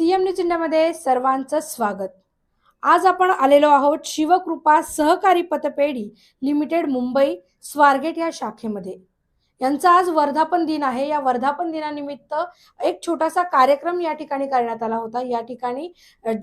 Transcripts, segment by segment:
CM news इंडियामध्ये सर्वांचं स्वागत. आज आपण आलेलो आहोत शिवकृपा सहकारी पतपेढी लिमिटेड मुंबई स्वारगेट या शाखेमध्ये. यांचा आज वर्धापन दिन आहे. या वर्धापन दिनानिमित्त एक छोटासा कार्यक्रम या ठिकाणी करण्यात आला होता. या ठिकाणी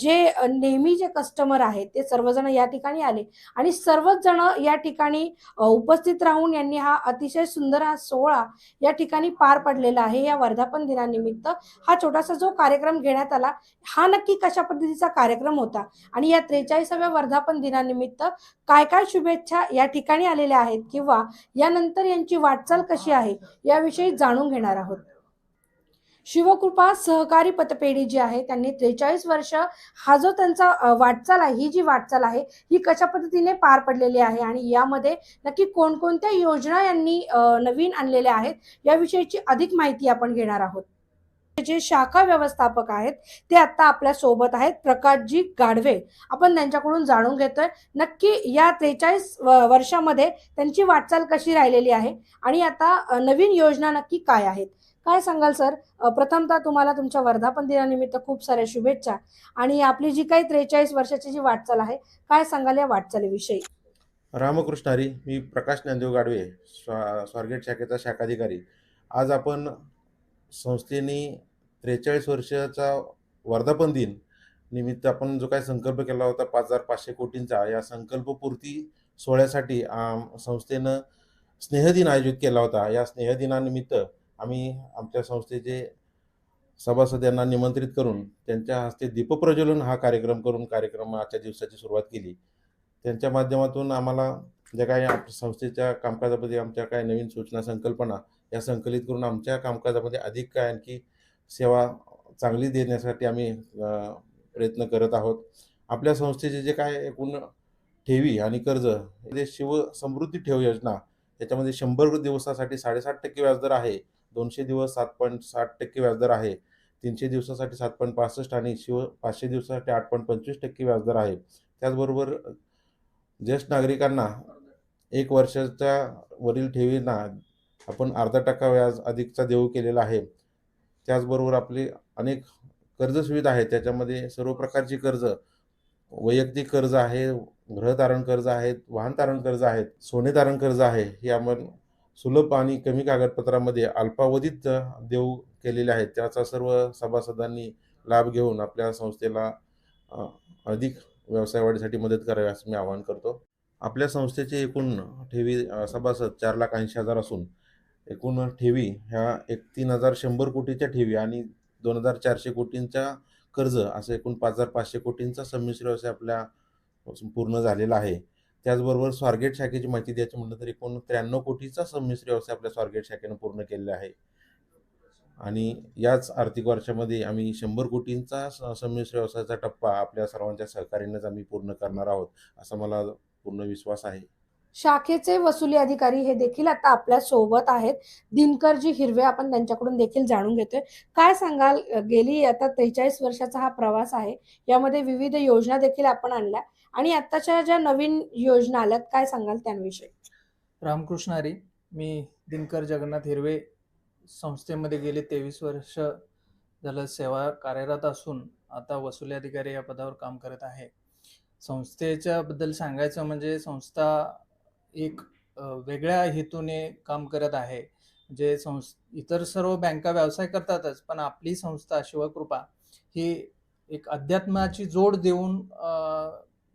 जे नेहमी जे कस्टमर आहेत ते सर्वजण या ठिकाणी आले आणि सर्वच जण या ठिकाणी उपस्थित राहून यांनी हा अतिशय सुंदर हा सोहळा या ठिकाणी पार पडलेला आहे. या वर्धापन दिनानिमित्त हा छोटासा जो कार्यक्रम घेण्यात आला हा नक्की कशा पद्धतीचा कार्यक्रम होता आणि या त्रेचाळीसाव्या वर्धापन दिनानिमित्त काय काय शुभेच्छा या ठिकाणी आलेल्या आहेत किंवा यानंतर यांची वाटचाल कशी आहे याविषयी जाणून घेणार आहोत. शिवकृपा सहकारी पतपेढी जी आहे त्यांनी त्रेचाळीस वर्ष हा जो त्यांचा वाटचाल आहे ही जी वाटचाल आहे ही कशा पद्धतीने पार पडलेली आहे आणि यामध्ये नक्की कोणकोणत्या योजना यांनी नवीन आणलेल्या आहेत याविषयीची अधिक माहिती आपण घेणार आहोत. जे शाखा व्यवस्थापक आहेत ते आता आपल्यासोबत आहेत प्रकाशजी गाढवे. आपण त्यांच्याकडून जाणून घेतोय. नक्की या त्रेचाळीस वर्षामध्ये त्यांची वाटचाल कशी राहिलेली आहे? आणि आता नवीन योजना नक्की काय आहेत? काय सांगाल सर? प्रथमतः तुम्हाला तुमच्या वर्धापन दिनानिमित्त खूप साऱ्या शुभेच्छा. आणि आपली जी काही त्रेचाळीस वर्षाची जी वाटचाल आहे काय सांगाल या वाटचालीविषयी? रामकृष्ण हरी मी प्रकाश ज्ञानदेव गाडवे स्वा स्वारगेट शाखेचा शाखाधिकारी. आज आपण संस्थेने त्रेचाळीस वर्षाचा वर्धापन दिन निमित्त आपण जो काही संकल्प केला होता पाच हजार पाचशे कोटींचा या संकल्पपूर्ती सोहळ्यासाठी आम संस्थेनं स्नेहदिन आयोजित केला होता. या स्नेहदिनानिमित्त आम्ही आमच्या संस्थेचे सभासदांना निमंत्रित करून त्यांच्या हस्ते दीपप्रज्वलन हा कार्यक्रम करून कार्यक्रमाच्या दिवसाची सुरुवात केली. त्यांच्या माध्यमातून आम्हाला ज्या काही संस्थेच्या कामकाजामध्ये आमच्या काय नवीन सूचना संकल्पना या संकलित करून आमच्या कामकाजामध्ये अधिक काय आणखी सेवा चांगली देण्यासाठी आम्ही प्रयत्न करत आहोत. आपल्या संस्थेचे जे काय एकूण ठेवी आणि कर्ज जे शिव समृद्धी ठेव योजना याच्यामध्ये शंभर दिवसासाठी साडेसात टक्के व्याजदर आहे. दोनशे दिवस सात पॉईंट साठ टक्के व्याजदर आहे. तीनशे दिवसासाठी सात पॉईंट पासष्ट आणि शिव पाचशे दिवसासाठी आठ पॉईंट पंचवीस टक्के व्याजदर आहे. त्याचबरोबर ज्येष्ठ नागरिकांना एक वर्षाच्या वरील ठेवींना आपण अर्धा टक्का व्याज अधिकचा देऊ केलेला आहे. त्याचबरोबर आपली अनेक कर्ज सुविधा आहेत. त्याच्यामध्ये सर्व प्रकारची कर्ज वैयक्तिक कर्ज आहे गृहतारण कर्ज आहेत वाहन तारण कर्ज आहेत सोने तारण कर्ज आहे. हे आपण सुलभ आणि कमी कागदपत्रामध्ये अल्पावधीत देऊ केलेले आहेत. त्याचा सर्व सभासदांनी लाभ घेऊन आपल्या संस्थेला अधिक व्यवसाय वाढीसाठी मदत करावी असं मी आवाहन करतो. आपल्या संस्थेचे एकूण ठेवी सभासद चार लाख ऐंशी हजार असून एकूण ठेवी ह्या एक तीन हजार शंभर कोटीच्या ठेवी आणि दोन हजार चारशे कोटींचा कर्ज असं एकूण पाच हजार पाचशे कोटींचा संमिश्र व्यवसाय आपल्या पूर्ण झालेला आहे. त्याचबरोबर स्वारगेट शाखेची माहिती द्यायची म्हटलं तर एकूण त्र्याण्णव कोटीचा संमिश्र व्यवसाय आपल्या स्वारगेट शाखेनं पूर्ण केलेला आहे. आणि याच आर्थिक वर्षामध्ये आम्ही शंभर कोटींचा स- संमिश्र व्यवसायाचा टप्पा आपल्या सर्वांच्या सहकार्यानेच आम्ही पूर्ण करणार आहोत असा मला पूर्ण विश्वास आहे. शाखेचे वसुली अधिकारी हे देखील आता आपल्यासोबत आहेत. दिनकरजी हिरवे आपण त्यांच्याकडून देखील जाणून घेतोय. काय सांगाल? गेली आता त्रेचाळीस वर्षाचा हा प्रवास आहे. यामध्ये विविध योजना देखील आपण आणल्या. आणि आताच्या ज्या नवीन योजना आल्यात काय सांगाल त्यांविषयी? रामकृष्ण हरी मी दिनकर जगन्नाथ हिरवे संस्थेमध्ये गेले तेवीस वर्ष झालं सेवा कार्यरत असून आता वसुली अधिकारी या पदावर काम करत आहे. संस्थेच्या बद्दल सांगायचं म्हणजे संस्था एक वेगळ्या हेतूने काम करत आहे. जे संस् इतर सर्व बँका व्यवसाय करतातच पण आपली संस्था शिवकृपा ही एक अध्यात्माची जोड देऊन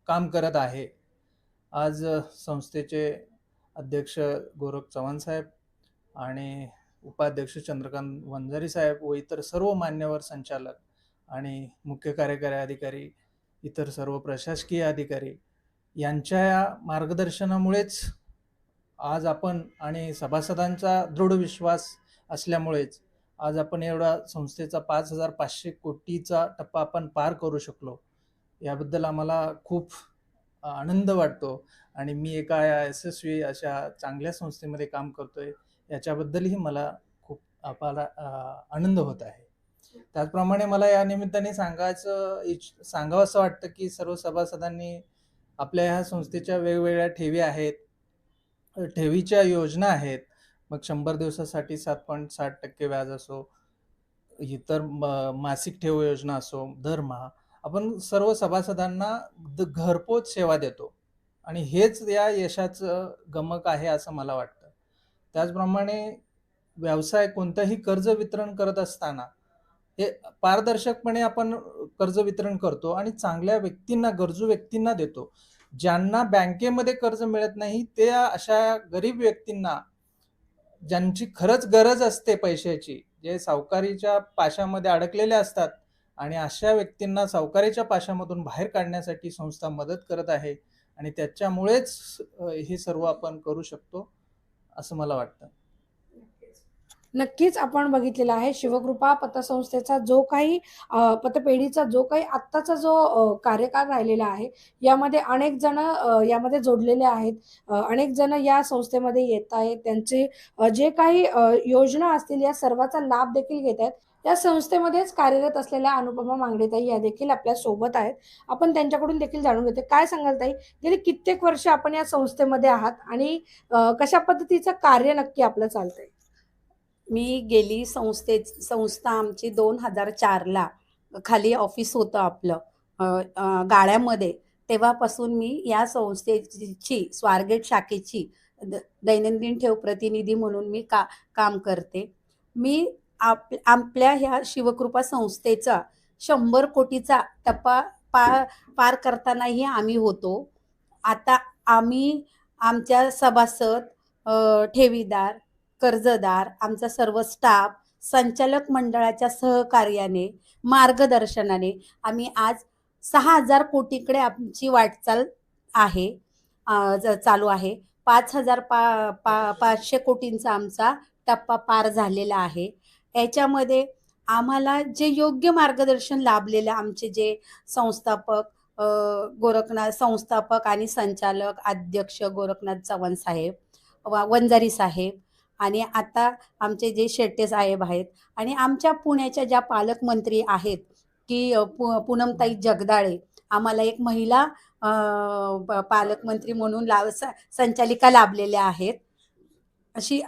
काम करत आहे. आज संस्थेचे अध्यक्ष गोरख चव्हाण साहेब आणि उपाध्यक्ष चंद्रकांत वंजारी साहेब व इतर सर्व मान्यवर संचालक आणि मुख्य कार्यकारी अधिकारी इतर सर्व प्रशासकीय अधिकारी यांच्या या मार्गदर्शनामुळेच आज आपण आणि सभासदांचा दृढ विश्वास असल्यामुळेच आज आपण एवढा संस्थेचा पाच हजार पाचशे कोटीचा टप्पा आपण पार करू शकलो. याबद्दल आम्हाला खूप आनंद वाटतो आणि मी एका यशस्वी अशा चांगल्या संस्थेमध्ये काम करतोय याच्याबद्दलही मला खूप अपार आनंद होत आहे. त्याचप्रमाणे मला या निमित्ताने सांगायचं इच्छ सांगावं असं वाटतं की सर्व सभासदांनी आपल्या ह्या संस्थेच्या वेगवेगळ्या ठेवी आहेत. ठेवीच्या योजना आहेत. मग शंभर दिवसासाठी सात पॉईंट साठ टक्के व्याज असो इतर म- मासिक ठेव योजना असो दरमहा आपण सर्व सभासदांना द- घरपोच सेवा देतो. आणि हेच या यशाचं गमक आहे असं मला वाटतं. त्याचप्रमाणे व्यवसाय कोणतंही कर्ज वितरण करत असताना हे पारदर्शकपणे आपण कर्ज वितरण करतो आणि चांगल्या व्यक्तींना गरजू व्यक्तींना देतो. ज्यांना बँकेमध्ये कर्ज मिळत नाही ते अशा गरीब व्यक्तींना ज्यांची खरंच गरज असते पैशाची जे सावकारीच्या पाशामध्ये अडकलेले असतात आणि अशा व्यक्तींना सावकारीच्या पाशामधून बाहेर काढण्यासाठी संस्था मदत करत आहे आणि त्याच्यामुळेच हे सर्व आपण करू शकतो असं मला वाटतं. नक्कीच आपण बघितलेला आहे. शिवकृपा पतसंस्थेचा जो काही पतपेढीचा जो काही आत्ताचा जो कार्यकाळ राहिलेला आहे यामध्ये अनेक जण यामध्ये जोडलेले आहेत. अनेक जण या संस्थेमध्ये येत आहेत. त्यांचे जे काही योजना असतील या सर्वाचा लाभ देखील घेत आहेत. या संस्थेमध्येच कार्यरत असलेल्या अनुपमा मांगडेताई या देखील आपल्यासोबत आहेत. आपण त्यांच्याकडून देखील जाणून घेतो काय सांगाल ताई? गेली कित्येक वर्ष आपण या संस्थेमध्ये आहात आणि कशा पद्धतीचं कार्य नक्की आपलं चालतंय? मी गेली संस्थे संस्था आमची दोन हजार चारला खाली ऑफिस होतं आपलं. गाळ्यामध्ये तेव्हापासून मी या संस्थेची स्वारगेट शाखेची द- दैनंदिन ठेव प्रतिनिधी म्हणून मी का काम करते. मी आप आपल्या ह्या शिवकृपा संस्थेचा शंभर कोटीचा टप्पा पार पार करतानाही आम्ही होतो. आता आम्ही आमच्या सभासद ठेवीदार कर्जदार आमचा सर्व स्टाफ संचालक मंडळाच्या सहकार्याने मार्गदर्शनाने आम्ही आज सहा हजार कोटीकडे आमची वाटचाल आहे चालू आहे. पाच हजार पा पा पाचशे कोटींचा आमचा टप्पा पार झालेला आहे. याच्यामध्ये आम्हाला जे योग्य मार्गदर्शन लाभलेलं आमचे जे संस्थापक गोरखनाथ संस्थापक आणि संचालक अध्यक्ष गोरखनाथ चव्हाण साहेब वंजारी साहेब आणि आता आमचे जे शेट्टे साहेब आहेत आणि आमच्या पुण्याच्या ज्या पालकमंत्री आहेत की पु पूनमताई जगदाळे आम्हाला एक महिला पालकमंत्री म्हणून लाभ स- संचालिका लाभलेल्या आहेत. अशी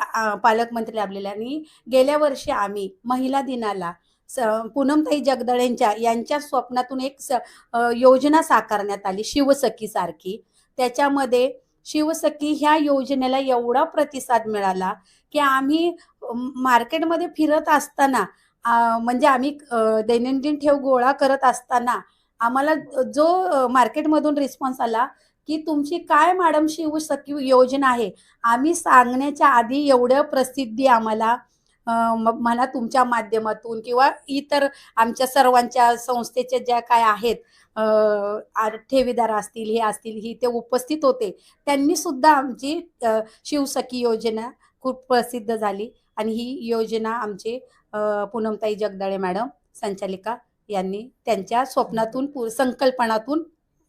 पालकमंत्री लाभलेल्या आणि गेल्या वर्षी आम्ही महिला दिनाला स पूनमताई जगदाळेंच्या यांच्या स्वप्नातून एक स योजना साकारण्यात आली शिवसखी सारखी त्याच्यामध्ये शिवसखी ह्या योजनेला एवढा प्रतिसाद मिळाला की आम्ही मार्केटमध्ये फिरत असताना म्हणजे आम्ही दैनंदिन ठेव गोळा करत असताना आम्हाला जो मार्केटमधून रिस्पॉन्स आला की तुमची काय मॅडम शिवसखी योजना आहे? आम्ही सांगण्याच्या आधी एवढं प्रसिद्धी आम्हाला मला तुमच्या माध्यमातून किंवा इतर आमच्या सर्वांच्या संस्थेच्या ज्या काय आहेत ठेवीदार असतील हे असतील ही ते उपस्थित होते. त्यांनी सुद्धा आमची शिवसखी योजना खूप प्रसिद्ध झाली आणि ही योजना आमचे पूनमताई जगदाळे मॅडम संचालिका यांनी त्यांच्या स्वप्नातून पु- संकल्पनातून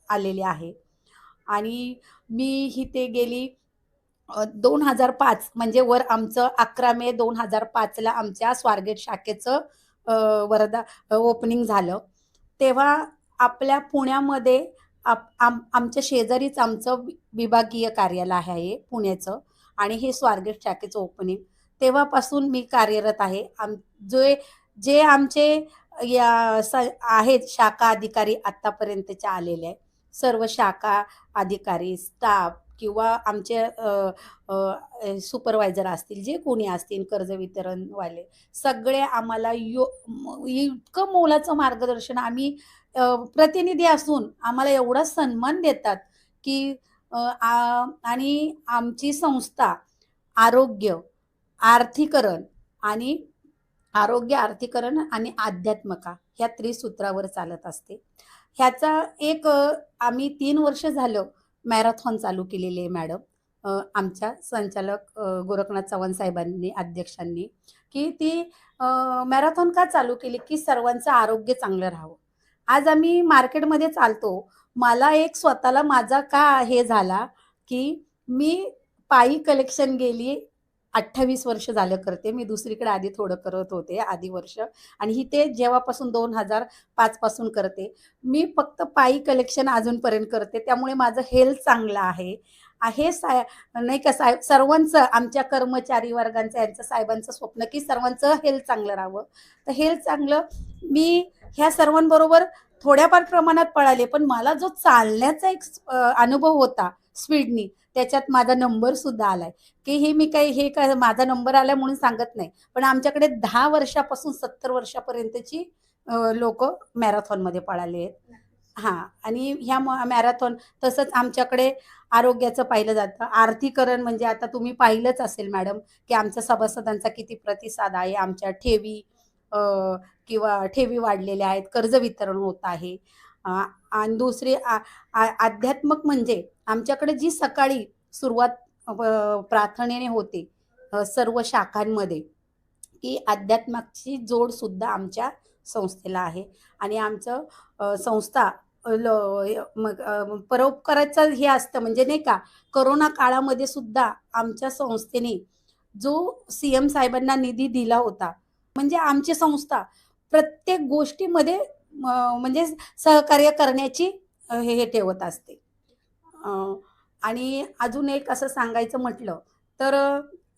आलेली आहे. आणि मी ही ते गेली दोन हजार पाच म्हणजे वर आमचं अकरा मे दोन हजार पाचला आमच्या स्वारगेट शाखेचं वरदा ओपनिंग झालं. तेव्हा आपल्या पुण्यामध्ये आप आम आमच्या शेजारीच आमचं वि- विभागीय कार्यालय आहे पुण्याचं आणि हे स्वारगेट शाखेचं ओपनिंग तेव्हापासून मी कार्यरत आहे. आम जे जे आमचे या स आहेत शाखा अधिकारी आत्तापर्यंतच्या आलेले आहे सर्व शाखा अधिकारी स्टाफ किंवा आमचे सुपरवायझर असतील जे कोणी असतील कर्ज वितरणवाले सगळे आम्हाला यो इतकं मोलाचं मार्गदर्शन आम्ही प्रतिनिधी असून आम्हाला एवढा सन्मान देतात की आणि आमची संस्था आरोग्य आर्थिकरण आणि आरोग्य आर्थिकरण आणि आध्यात्मका ह्या त्रिसूत्रावर चालत असते. ह्याचा एक आम्ही तीन वर्ष झालं मॅरेथॉन चालू केलेले आहे मॅडम. आमच्या संचालक गोरखनाथ चव्हाण साहेबांनी अध्यक्षांनी की ती मॅरेथॉन का चालू केली? की सर्वांचं आरोग्य चांगलं राहावं. आज आम्ही मार्केटमध्ये चालतो. मला एक स्वतःला माझा का हे झाला की मी पायी कलेक्शन गेली अठ्ठावीस वर्ष झालं करते. मी दुसरीकडे आधी थोडं करत होते आधी वर्ष. आणि ही ते जेव्हापासून दोन हजार पाचपासून करते. मी फक्त पायी कलेक्शन अजूनपर्यंत करते. त्यामुळे माझं हेल्थ चांगलं आहे. हे साय नाही का साहेब सर्वांचं आमच्या कर्मचारी वर्गांचं यांचं साहेबांचं स्वप्न की सर्वांचं हेल्थ चांगलं राहावं. तर हेल्थ चांगलं मी ह्या सर्वांबरोबर थोड्याफार प्रमाणात पळाले पण मला जो चालण्याचा एक अनुभव होता स्पीडनी त्याच्यात माझा नंबर सुद्धा आलाय. की हे मी काही हे काय माझा नंबर आलाय म्हणून सांगत नाही. पण आमच्याकडे दहा वर्षापासून सत्तर वर्षापर्यंतची लोक मॅरेथॉनमध्ये पळाले आहेत. हां आणि ह्या मॅरेथॉन तसंच आमच्याकडे आरोग्याचं पाहिलं जातं. आर्थिकरण म्हणजे आता तुम्ही पाहिलंच असेल मॅडम की आमच्या सभासदांचा किती प्रतिसाद आहे आमच्या ठेवी किंवा ठेवी वाढलेल्या आहेत कर्ज वितरण होत आहे. आणि दुसरी आ- आ- आध्यात्मक म्हणजे आमच्याकडे जी सकाळी सुरुवात प्रार्थनेने होते सर्व शाखांमध्ये की अध्यात्माची जोडसुद्धा आमच्या संस्थेला आहे. आणि आमचं संस्था ल- मग परोपकाराचं हे असतं म्हणजे नाही का करोना काळामध्ये सुद्धा आमच्या संस्थेने जो सी एम साहेबांना निधी दिला होता म्हणजे आमची संस्था प्रत्येक गोष्टीमध्ये म्हणजे सहकार्य करण्याची हे हे ठेवत असते. आणि अजून एक असं सांगायचं म्हटलं तर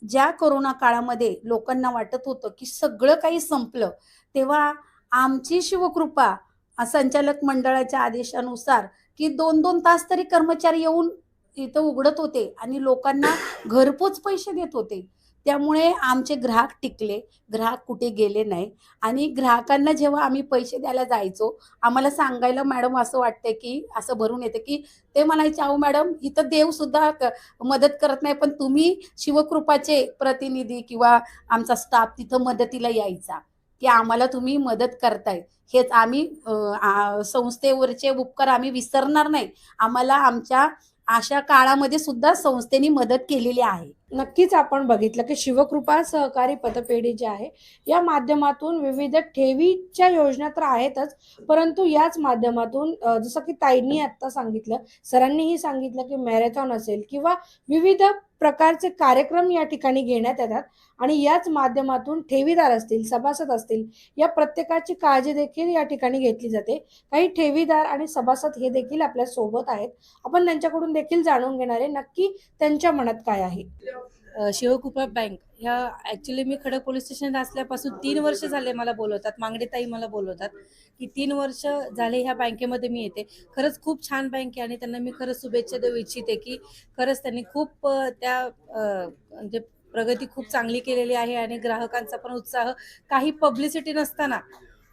ज्या कोरोना काळामध्ये लोकांना वाटत होतं की सगळं काही संपलं तेव्हा आमची शिवकृपा संचालक मंडळाच्या आदेशानुसार की दोन दोन तास तरी कर्मचारी येऊन इथं उघडत होते आणि लोकांना घरपोच पैसे देत होते. त्यामुळे आमचे ग्राहक टिकले. ग्राहक कुठे गेले नाही. आणि ग्राहकांना जेव्हा आम्ही पैसे द्यायला जायचो आम्हाला सांगायला मॅडम असं वाटतं की असं भरून येतं की ते म्हणायचे अहो मॅडम इथं देवसुद्धा मदत करत नाही पण तुम्ही शिवकृपाचे प्रतिनिधी किंवा आमचा स्टाफ तिथं मदतीला यायचा. की आम्हाला तुम्ही मदत करताय. हेच आम्ही संस्थेवरचे उपकार आम्ही विसरणार नाही. आम्हाला आमच्या अशा काळामध्ये सुद्धा संस्थेने मदत केलेली आहे. नक्कीच आपण बघितलं की शिवकृपा सहकारी पतपेढी जी आहे या माध्यमातून विविध ठेवीच्या योजना तर आहेतच परंतु याच माध्यमातून जसं की ताईंनी आत्ता सांगितलं सरांनीही सांगितलं की मॅरेथॉन असेल किंवा विविध प्रकारचे कार्यक्रम या ठिकाणी घेण्यात येतात. आणि याच माध्यमातून ठेवीदार असतील सभासद असतील या प्रत्येकाची काळजी देखील या ठिकाणी घेतली जाते. काही ठेवीदार आणि सभासद हे देखील आपल्यासोबत आहेत. आपण त्यांच्याकडून देखील जाणून घेणार आहे नक्की त्यांच्या मनात काय आहे. शिवकुपा बँक ह्या ॲक्च्युली मी खडक पोलीस स्टेशन असल्यापासून तीन वर्ष झाले मला बोलवतात मांगडेताई मला बोलवतात की तीन वर्ष झाले ह्या बँकेमध्ये मी येते. खरंच खूप छान बँक आहे आणि त्यांना मी खरंच शुभेच्छा देऊ इच्छिते की खरंच त्यांनी खूप त्या म्हणजे प्रगती खूप चांगली केलेली आहे आणि ग्राहकांचा पण उत्साह काही पब्लिसिटी नसताना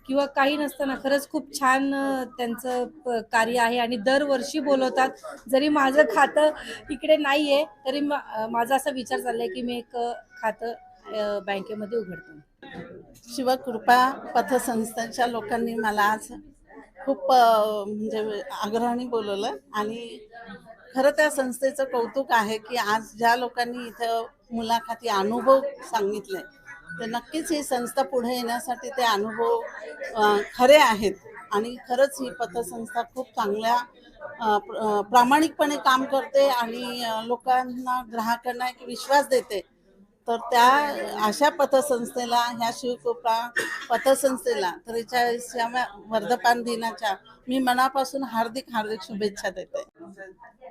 किंवा काही नसताना खरंच खूप छान त्यांचं प- कार्य आहे आणि दरवर्षी बोलवतात. जरी माझं खातं इकडे नाही आहे तरी माझा असा विचार चाललाय की मी एक खातं बँकेमध्ये उघडते. शिवकृपा पथसंस्थांच्या लोकांनी मला आज खूप म्हणजे आग्रहाने बोलवलं आणि खरं त्या संस्थेचं कौतुक आहे की आज ज्या लोकांनी इथं मुलाखती अनुभव सांगितले तर नक्कीच ही संस्था पुढे येण्यासाठी ते अनुभव खरे आहेत. आणि खरंच ही पथसंस्था खूप चांगल्या प्रामाणिकपणे काम करते आणि लोकांना ग्राहकांना एक विश्वास देते. तर त्या अशा पतसंस्थेला ह्या शिवकृपा पतसंस्थेला त्रेचाळीसव्या वर्धपान दिनाच्या मी मनापासून हार्दिक हार्दिक शुभेच्छा देते.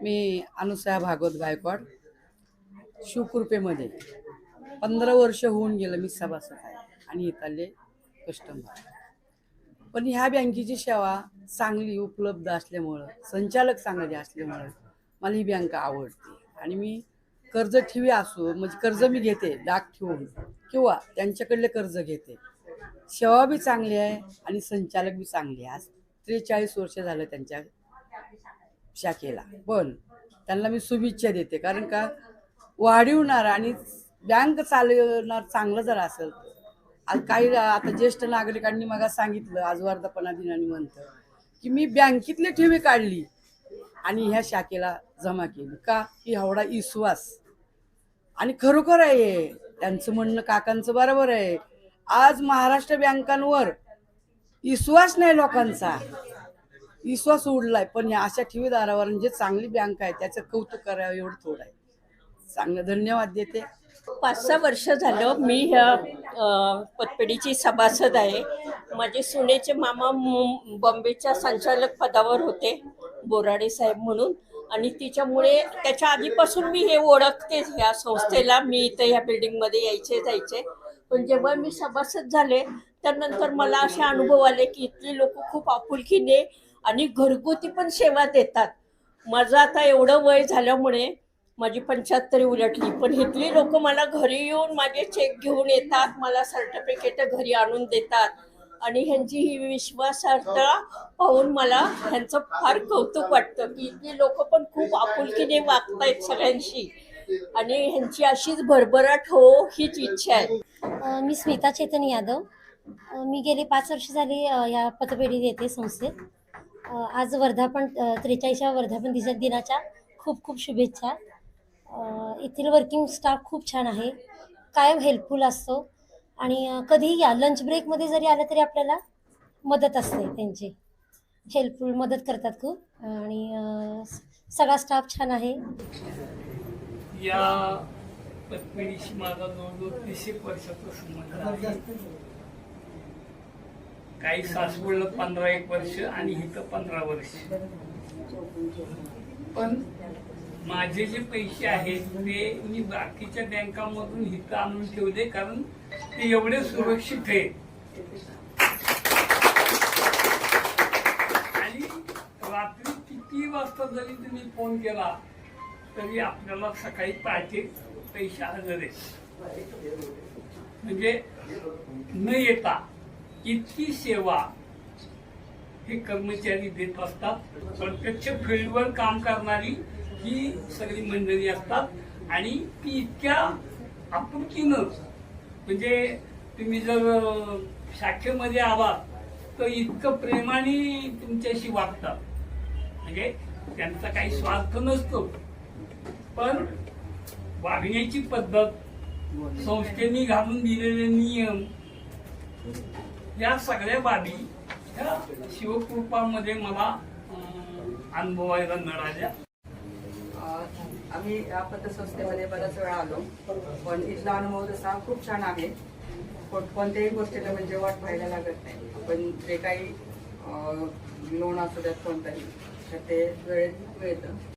मी अनुसया भागवत गायकवाड शिवकृपेमध्ये. पंधरा वर्ष होऊन गेलं मी सभासद आहे आणि इथले कस्टमर पण ह्या बँकेची सेवा चांगली उपलब्ध असल्यामुळं संचालक चांगले असल्यामुळं मला ही बँक आवडते. आणि मी कर्ज ठेवी असो म्हणजे कर्ज मी घेते डाक ठेवून किंवा त्यांच्याकडले कर्ज घेते. सेवा बी चांगली आहे आणि संचालक बी चांगले आहे. आज त्रेचाळीस वर्ष झालं त्यांच्या शाखेला. पण त्यांना मी शुभेच्छा देते कारण का वाढीवणारा आणि बँक चालवणार चांगलं जर असेल आज काही आता ज्येष्ठ नागरिकांनी मला सांगितलं आज वर्धापना दिनानिमित्त की मी बँकेतली ठेवी काढली आणि ह्या शाखेला जमा केली. का? की एवढा विश्वास. आणि खरोखर आहे हे. त्यांचं म्हणणं काकांचं बरोबर आहे. आज महाराष्ट्र बँकांवर विश्वास नाही लोकांचा. विश्वास उडलाय पण या अशा ठेवीदारावर जे चांगली बँक आहे त्याचं कौतुक करावं एवढं थोडं आहे. चांगलं धन्यवाद देते. पाच सहा वर्ष झालं मी ह्या पतपेढीची सभासद आहे. माझे सुनेचे मामा बॉम्बेच्या संचालक पदावर होते बोराडे साहेब म्हणून. आणि तिच्यामुळे त्याच्या आधीपासून मी हे ओळखतेच ह्या संस्थेला. मी इथं ह्या बिल्डिंगमध्ये यायचे जायचे. पण जेव्हा मी सभासद झाले त्यानंतर मला असे अनुभव आले की इथली लोक खूप आपुलकीने आणि घरगुती पण सेवा देतात. माझं आता एवढं वय झाल्यामुळे माझी पंच्याहत्तरी उलटली. पण इथली लोक मला घरी येऊन माझे चेक घेऊन येतात मला सर्टिफिकेट घरी आणून देतात. आणि ह्यांची ही विश्वासार्हता पाहून मला ह्यांचं फार कौतुक वाटतं की इथली लोक पण खूप आपुलकीने वागतायत सगळ्यांशी. आणि ह्यांची अशीच भरभराट हो हीच इच्छा आहे. मी स्मिता चेतन यादव. मी गेले पाच वर्ष झाली या पतपेढीत येते संस्थेत. आज वर्धापन त्रेचाळीसव्या वर्धापन दिवसा दिनाच्या खूप खूप शुभेच्छा. येथील वर्किंग स्टाफ खूप छान आहे. कायम हेल्पफुल असतो. आणि कधीही या लंच ब्रेकमध्ये जरी आलं तरी आपल्याला मदत असते त्यांची. हेल्पफुल मदत करतात खूप. आणि सगळा स्टाफ छान आहे. या पत्मिणीशी माझा जवळजवळ तीस एक वर्षाचा संबंध आहे. काही सासवडला पंधरा एक वर्ष आणि इथं पंधरा वर्ष. पण माझे जे पैसे आहेत ते मी बाकीच्या बँकामधून इथं आणून ठेवले कारण ते एवढे सुरक्षित आहे आणि रात्री किती वाजता जरी तुम्ही फोन केला तरी आपल्याला सकाळी पहाटे पैसे हजर आहेत. म्हणजे न येता इतकी सेवा हे कर्मचारी देत असतात. प्रत्यक्ष फील्डवर काम करणारी ही सगळी मंडळी असतात. आणि ती इतक्या आपुलकीनं म्हणजे तुम्ही जर शाखेमध्ये आलात तर इतकं प्रेमाने तुमच्याशी वागतात. म्हणजे त्यांचा काही स्वार्थ नसतो. पण वागण्याची पद्धत संस्थेने घालून दिलेले नियम या सगळ्या बाबी ह्या शिवकृपामध्ये मला अनुभवायला मिळाल्या. आम्ही या पतसंस्थेमध्ये बऱ्याच वेळा आलो. पण इथला अनुभव तसा खूप छान आहे. कोण- कोणत्याही गोष्टीला म्हणजे वाट पाहायला लागत नाही. आपण जे काही लोन असू द्यात कोणताही तर ते वेळेत मिळतं.